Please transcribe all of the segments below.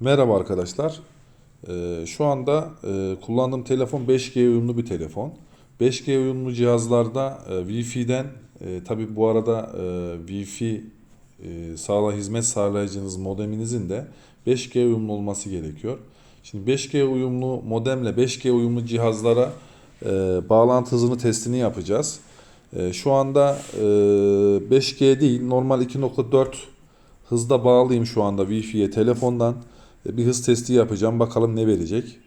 Merhaba arkadaşlar. Ee, şu anda e, kullandığım telefon 5G uyumlu bir telefon. 5G uyumlu cihazlarda e, Wi-Fi'den e, tabi bu arada e, Wi-Fi sağla hizmet sağlayıcınız modeminizin de 5G uyumlu olması gerekiyor. Şimdi 5G uyumlu modemle 5G uyumlu cihazlara bağlantı hızını testini yapacağız. E, şu anda e, 5G değil normal 2.4 hızda bağlıyım şu anda Wi-Fi'ye telefondan. E, Bir hız testi yapacağım. Bakalım ne verecek.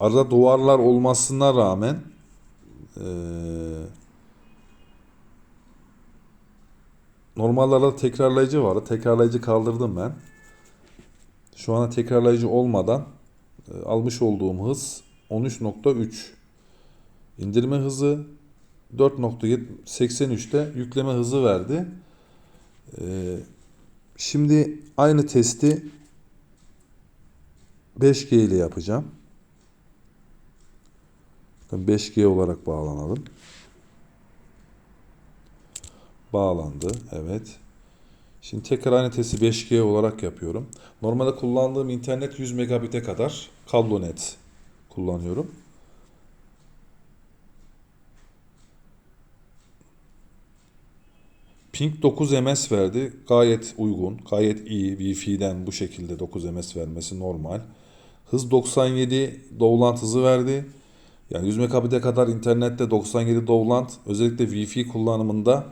Arada duvarlar olmasına rağmen eee normalde tekrarlayıcı vardı. Tekrarlayıcı kaldırdım ben. Şu anda tekrarlayıcı olmadan e, almış olduğum hız 13.3. İndirme hızı 4.83'te yükleme hızı verdi. E, Şimdi aynı testi 5G ile yapacağım. Bakın 5G olarak bağlanalım. Bağlandı. Evet. Şimdi tekrar aynı testi 5G olarak yapıyorum. Normalde kullandığım internet 100 megabit'e kadar kablo net kullanıyorum. Ping 9 ms verdi. Gayet uygun, gayet iyi. Wi-Fi'den bu şekilde 9 ms vermesi normal. Hız 97 download hızı verdi. Yani 100 megabit'e kadar internette 97 download özellikle Wi-Fi kullanımında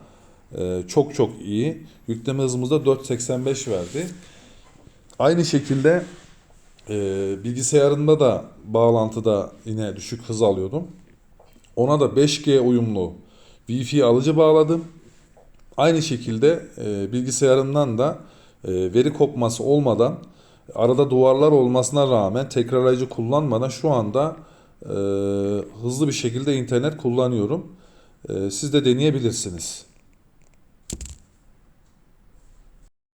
çok çok iyi. Yükleme hızımızda 4.85 verdi. Aynı şekilde e, bilgisayarında da bağlantıda yine düşük hız alıyordum. Ona da 5G uyumlu Wi-Fi alıcı bağladım. Aynı şekilde e, bilgisayarımdan da e, veri kopması olmadan arada duvarlar olmasına rağmen tekrarlayıcı kullanmadan şu anda e, hızlı bir şekilde internet kullanıyorum. E, siz de deneyebilirsiniz.